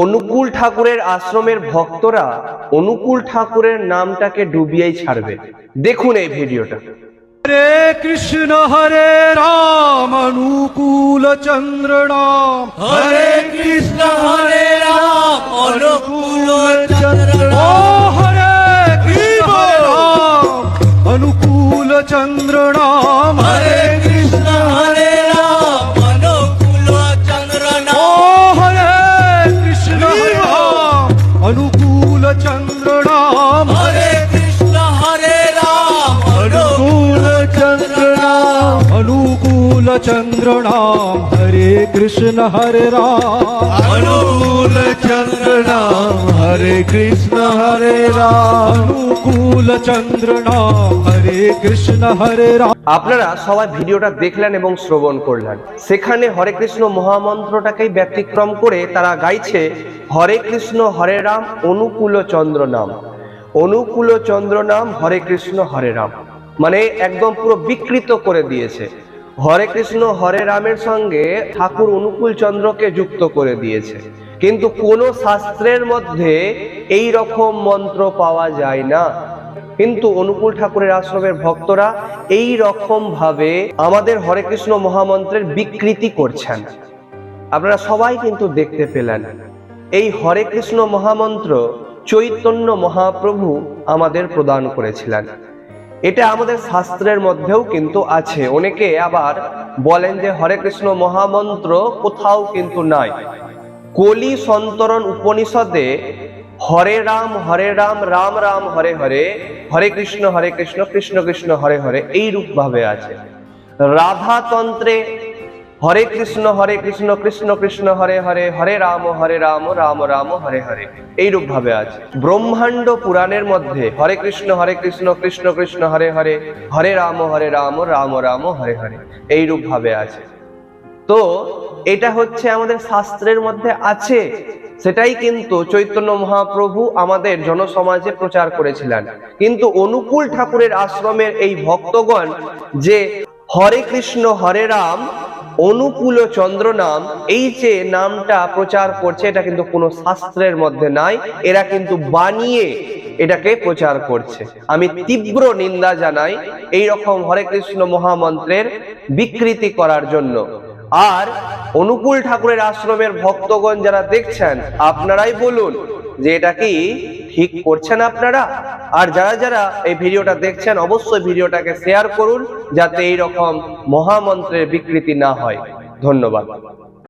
অনুকূল ঠাকুরের আশ্রমের ভক্তরা অনুকূল ঠাকুরের নামটাকে ডুবিয়েই ছাড়বে। দেখুন এই ভিডিওটা। হরে কৃষ্ণ হরে রাম অনুকূল চন্দ্র রাম হরে কৃষ্ণ হরে রাম অনুকূল চন্দ্র হরে কৃষ্ণ রাম অনুকূল চন্দ্র রাম হরে কৃষ্ণ হরে अनुकूल चंद्र नाम हरे कृष्ण हरे राम अनुकूल चंद्र नाम हरे कृष्ण हरे राम अनुकूल चंद्र नाम हरे कृष्ण हरे राम আপনারা সবাই ভিডিওটা দেখলেন এবং শ্রবণ করলেন সেখানে হরে কৃষ্ণ মহামন্ত্রটাকেই ব্যতিক্রম করে তারা গাইছে হরে কৃষ্ণ হরে রাম অনুকূল চন্দ্র নাম অনুকূল চন্দ্র নাম হরে কৃষ্ণ হরে রাম মানে একদম পুরো বিকৃত করে দিয়েছে হরে কৃষ্ণ, হরে রামের সঙ্গে ঠাকুর অনুকূল চন্দ্রকে যুক্ত করে দিয়েছে। কিন্তু কোন শাস্ত্রের মধ্যে এই রকম মন্ত্র পাওয়া যায় না। কিন্তু অনুকূল ঠাকুরের আশ্রমের ভক্তরা এই রকম ভাবে আমাদের হরে কৃষ্ণ মহামন্ত্রের বিকৃতি করছেন। আপনারা সবাই কিন্তু দেখতে পেলেন, এই হরে কৃষ্ণ মহামন্ত্র চৈতন্য মহাপ্রভু আমাদের প্রদান করেছিলেন। এটা আমাদের শাস্ত্রের মধ্যেও কিন্তু আছে। অনেকে আবার বলেন যে হরে কৃষ্ণ মহামন্ত্র কোথাও কিন্তু নাই। কলি সন্তরণ উপনিষদে হরে রাম হরে রাম রাম রাম, হরে হরে হরে কৃষ্ণ হরে কৃষ্ণ কৃষ্ণ কৃষ্ণ, হরে হরে এই রূপ ভাবে আছে। রাধাতন্ত্রে হরে কৃষ্ণ হরে কৃষ্ণ কৃষ্ণ কৃষ্ণ, হরে হরে হরে রাম হরে রাম রাম রাম, হরে হরে। এই রূপ ভাবে আছে ব্রহ্মাণ্ড পুরাণের মধ্যে হরে কৃষ্ণ হরে কৃষ্ণ কৃষ্ণ কৃষ্ণ, হরে হরে হরে রাম হরে রাম রাম রাম, হরে হরে। এই রূপ ভাবে আছে তো এটা হচ্ছে আমাদের শাস্ত্রের মধ্যে আছে। সেটাই কিন্তু চৈতন্য মহাপ্রভু আমাদের জনসমাজে প্রচার করেছিলেন। কিন্তু অনুকূল ঠাকুরের আশ্রমের এই ভক্তগণ যে হরে কৃষ্ণ, হরে রাম অনুকূল চন্দ্র নাম, এই যে নামটা প্রচার করছে, এটা কিন্তু কোনো শাস্ত্রের মধ্যে নাই, এরা কিন্তু বানিয়ে এটাকে প্রচার করছে। আমি তীব্র নিন্দা জানাই এই রকম হরে কৃষ্ণ মহামন্ত্রের বিকৃতি করার জন্য। আর অনুকূল ঠাকুরের আশ্রমের ভক্তগণ যারা দেখছেন, আপনারাই বলুন যে এটা কি ঠিক করছেন আপনারা? আর যারা যারা এই ভিডিওটা দেখছেন, অবশ্যই ভিডিওটাকে শেয়ার করুন, যাতে এই রকম মহামন্ত্রের বিকৃতি না হয়। ধন্যবাদ।